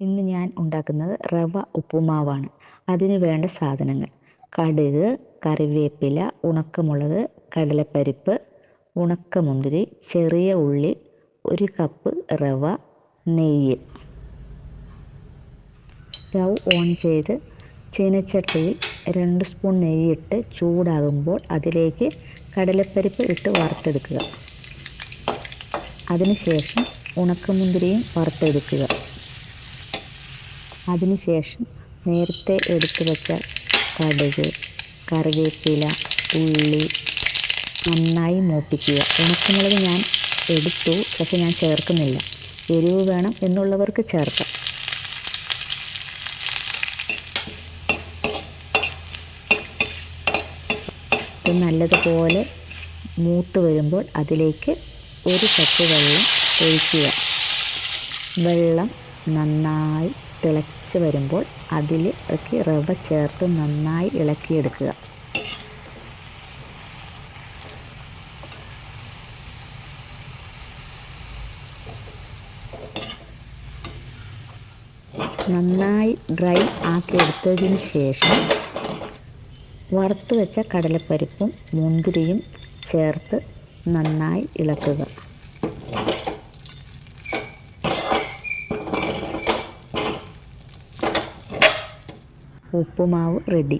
ഇന്ന് ഞാൻ ഉണ്ടാക്കുന്നത് റവ ഉപ്പുമാവാണ്. അതിന് വേണ്ട സാധനങ്ങൾ. കടുക് കറിവേപ്പില ഉണക്കമുളക് കടലപ്പരിപ്പ് ഉണക്കമുന്തിരി ചെറിയ ഉള്ളി ഒരു കപ്പ് റവ നെയ്യ്. സ്റ്റൗ ഓൺ ചെയ്ത് ചീനച്ചട്ടിയിൽ രണ്ട് സ്പൂൺ നെയ്യിട്ട് ചൂടാകുമ്പോൾ അതിലേക്ക് കടലപ്പരിപ്പ് ഇട്ട് വറുത്തെടുക്കുക. അതിനുശേഷം ഉണക്കമുന്തിരിയും വറുത്തെടുക്കുക. അതിനുശേഷം നേരത്തെ എടുത്തു വെച്ച കടുക് കറിവേപ്പില ഉള്ളി നന്നായി മൂപ്പിക്കുക. ഉണക്കമുളക് ഞാൻ എടുത്തു പക്ഷെ ഞാൻ ചേർക്കുന്നില്ല. എരിവ് വേണം എന്നുള്ളവർക്ക് ചേർക്കാം. ഇത് നല്ലതുപോലെ മൂത്ത് വരുമ്പോൾ അതിലേക്ക് ഒരു കപ്പ് വെള്ളം ഒഴിക്കുക. വെള്ളം നന്നായി തിളച്ച് വരുമ്പോൾ അതിൽ റവ ചേർത്ത് നന്നായി ഇളക്കിയെടുക്കുക. നന്നായി ഡ്രൈ ആക്കി എടുത്തതിന് ശേഷം വറുത്ത് വെച്ച കടലപ്പരിപ്പും മുന്തിരിയും ചേർത്ത് നന്നായി ഇളക്കുക. ഉപ്പുമാവ് റെഡി